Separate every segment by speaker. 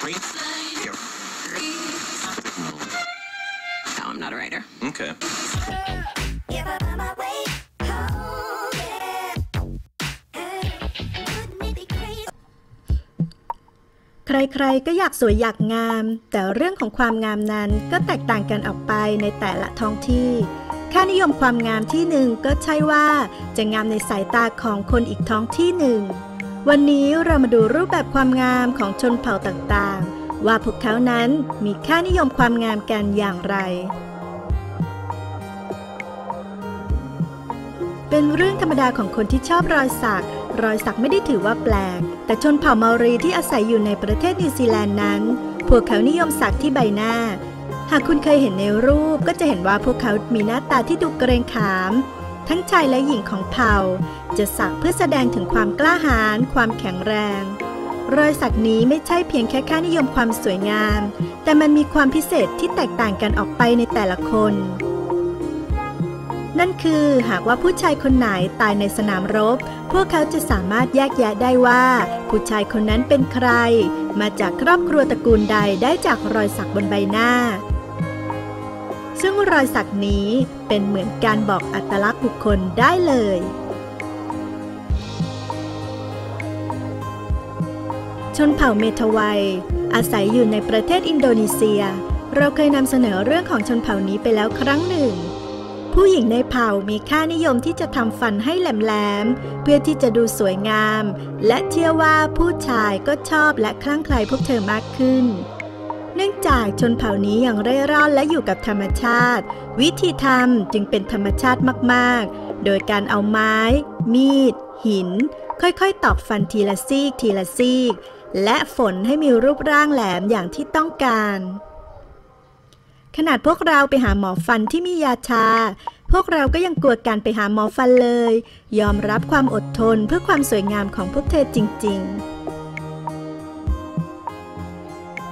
Speaker 1: No, I'm not a writer.
Speaker 2: Okay.
Speaker 3: Give up on my way home, yeah. Hey, wouldn't it be crazy?
Speaker 4: ใครๆ ก็อยากสวยอยากงาม แต่เรื่องของความงามนั้นก็แตกต่างกันออกไปในแต่ละท้องที่ ค่านิยมความงามที่หนึ่งก็ใช่ว่าจะงามในสายตาของคนอีกท้องที่หนึ่ง วันนี้เรามาดูรูปแบบความงามของชนเผ่าต่างๆ ว่าพวกเขานั้นมีค่านิยมความงามกันอย่างไร เป็นเรื่องธรรมดาของคนที่ชอบรอยสัก รอยสักไม่ได้ถือว่าแปลก แต่ชนเผ่าเมารีที่อาศัยอยู่ในประเทศนิวซีแลนด์นั้น พวกเขานิยมสักที่ใบหน้า หากคุณเคยเห็นในรูปก็จะเห็นว่าพวกเขามีหน้าตาที่ดูเกรงขาม ทั้งชายและหญิงของเผ่า จะสักเพื่อแสดงถึงความกล้าหาญความแข็งแรง รอยสักนี้ไม่ใช่เพียงแค่ค่านิยมความสวยงาม แต่มันมีความพิเศษที่แตกต่างกันออกไปในแต่ละคน นั่นคือหากว่าผู้ชายคนไหนตายในสนามรบ พวกเขาจะสามารถแยกแยะได้ว่า ผู้ชายคนนั้นเป็นใคร มาจากครอบครัวตระกูลใดได้จากรอยสักบนใบหน้า ซึ่งรอยสักนี้เป็นเหมือนการบอกอัตลักษณ์บุคคลได้เลยชนเผ่าเมทวัย อาศัยอยู่ในประเทศอินโดนีเซีย เราเคยนำเสนอเรื่องของชนเผ่านี้ไปแล้วครั้งหนึ่ง ผู้หญิงในเผ่ามีค่านิยมที่จะทำฟันให้แหลมๆ เพื่อที่จะดูสวยงาม และเชื่อว่าผู้ชายก็ชอบและคลั่งไคล้พวกเธอมากขึ้น นื่องจากชนเผ่านี้ยังเร่ร่อนและอยู่กับธรรมชาติ วิธีทำจึงเป็นธรรมชาติมากๆ โดยการเอาไม้ มีด หิน ค่อยๆ ตอกฟันทีละซีกทีละซีก และฝนให้มีรูปร่างแหลมอย่างที่ต้องการ ขนาดพวกเราไปหาหมอฟันที่มียาชา พวกเราก็ยังกลัวการไปหาหมอฟันเลย ยอมรับความอดทนเพื่อความสวยงามของพวกเธอจริง ๆ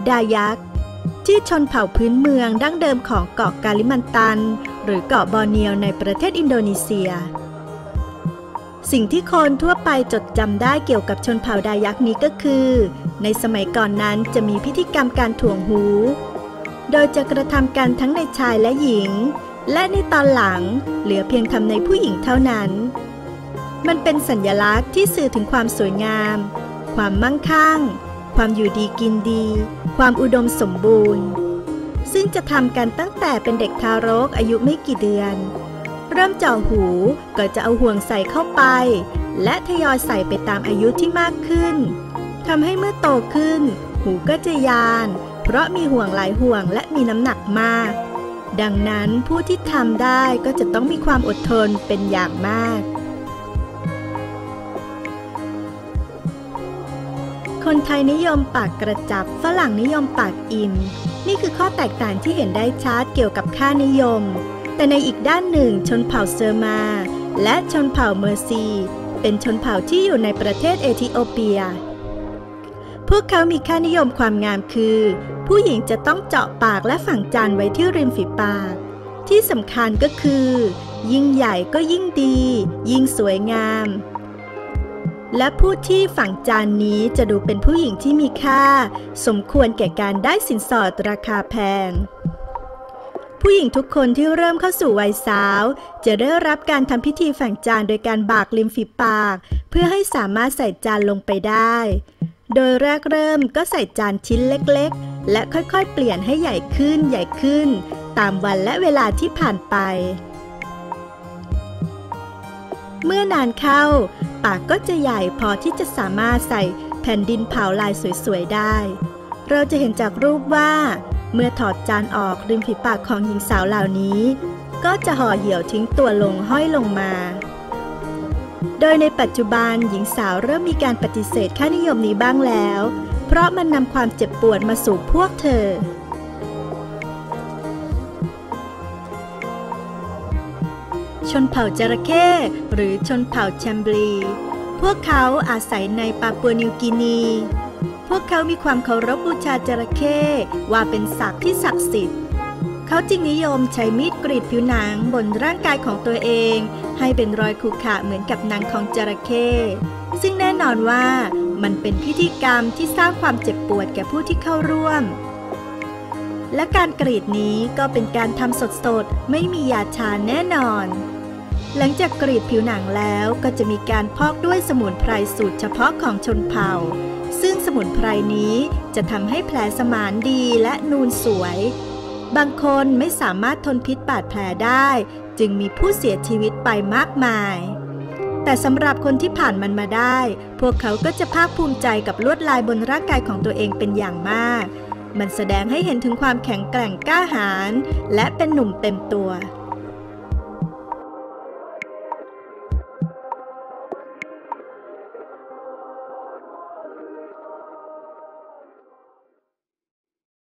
Speaker 4: ดายักษ ที่ชนเผ่าพื้นเมืองดั้งเดิมของเกาะกาลิมันตัน หรือเกาะบอร์เนียวในประเทศอินโดนีเซีย สิ่งที่คนทั่วไปจดจำได้เกี่ยวกับชนเผ่าดายักนี้ก็คือ ในสมัยก่อนนั้นจะมีพิธีกรรมการถ่วงหู โดยจะกระทำกันทั้งในชายและหญิง และในตอนหลังเหลือเพียงทำในผู้หญิงเท่านั้น มันเป็นสัญลักษณ์ที่สื่อถึงความสวยงาม ความมั่งคั่ง ความอยู่ดีกินดี ความอุดมสมบูรณ์ ซึ่งจะทำกันตั้งแต่เป็นเด็กทารกอายุไม่กี่เดือน เริ่มเจาะหูก็จะเอาห่วงใส่เข้าไป และทยอยใส่ไปตามอายุที่มากขึ้นทำให้เมื่อโตขึ้น หูก็จะยาน เพราะมีห่วงหลายห่วงและมีน้ำหนักมาก ดังนั้นผู้ที่ทำได้ก็จะต้องมีความอดทนเป็นอย่างมาก คนไทยนิยมปากกระจับ ฝรั่งนิยมปากอิ่มนี่คือข้อแตกต่างที่เห็นได้ชัดเกี่ยวกับค่านิยม แต่ในอีกด้านหนึ่งชนเผ่าเซอร์มา และชนเผ่าเมอร์ซี เป็นชนเผ่าที่อยู่ในประเทศเอธิโอเปีย พวกเขามีค่านิยมความงามคือ ผู้หญิงจะต้องเจาะปากและฝังจานไว้ที่ริมฝีปาก ที่สำคัญก็คือ ยิ่งใหญ่ก็ยิ่งดี ยิ่งสวยงาม และผู้ที่ฝังจานนี้จะดูเป็นผู้หญิงที่มีค่า สมควรแก่การได้สินสอดราคาแพง ผู้หญิงทุกคนที่เริ่มเข้าสู่วัยสาว จะได้รับการทำพิธีฝังจานโดยการบากริมฝีปาก เพื่อให้สามารถใส่จานลงไปได้ โดยแรกเริ่มก็ใส่จานชิ้นเล็กๆ และค่อยๆ เปลี่ยนให้ใหญ่ขึ้นใหญ่ขึ้น ตามวันและเวลาที่ผ่านไป เมื่อนานเข้า ปากก็จะใหญ่พอที่จะสามารถใส่แผ่นดินเผาลายสวยๆได้ เราจะเห็นจากรูปว่า เมื่อถอดจานออกริมฝีปากของหญิงสาวเหล่านี้ ก็จะห่อเหี่ยวทิ้งตัวลงห้อยลงมา โดยในปัจจุบันหญิงสาวเริ่มมีการปฏิเสธค่านิยมนี้บ้างแล้ว เพราะมันนำความเจ็บปวดมาสู่พวกเธอ ชนเผ่าจระเข้หรือชนเผ่าแชมบลี พวกเขาอาศัยในปาปัวนิวกินี พวกเขามีความเคารพบูชาจระเข้ว่าเป็นสัตว์ที่ศักดิ์สิทธิ์เขาจึงนิยมใช้มีดกรีดผิวหนังบนร่างกายของตัวเอง ให้เป็นรอยขรุขระเหมือนกับหนังของจระเข้ซึ่งแน่นอนว่ามันเป็นพิธีกรรมที่สร้างความเจ็บปวดแก่ผู้ที่เข้าร่วม และการกรีดนี้ก็เป็นการทำสดๆ ไม่มียาชาแน่นอน หลังจากกรีดผิวหนังแล้วก็จะมีการพอกด้วยสมุนไพรสูตรเฉพาะของชนเผ่า ซึ่งสมุนไพรนี้จะทำให้แผลสมานดีและนูนสวย บางคนไม่สามารถทนพิษบาดแผลได้ จึงมีผู้เสียชีวิตไปมากมาย แต่สำหรับคนที่ผ่านมันมาได้ พวกเขาก็จะภาคภูมิใจกับลวดลายบนร่างกายของตัวเองเป็นอย่างมาก มันแสดงให้เห็นถึงความแข็งแกร่งกล้าหาญและเป็นหนุ่มเต็มตัว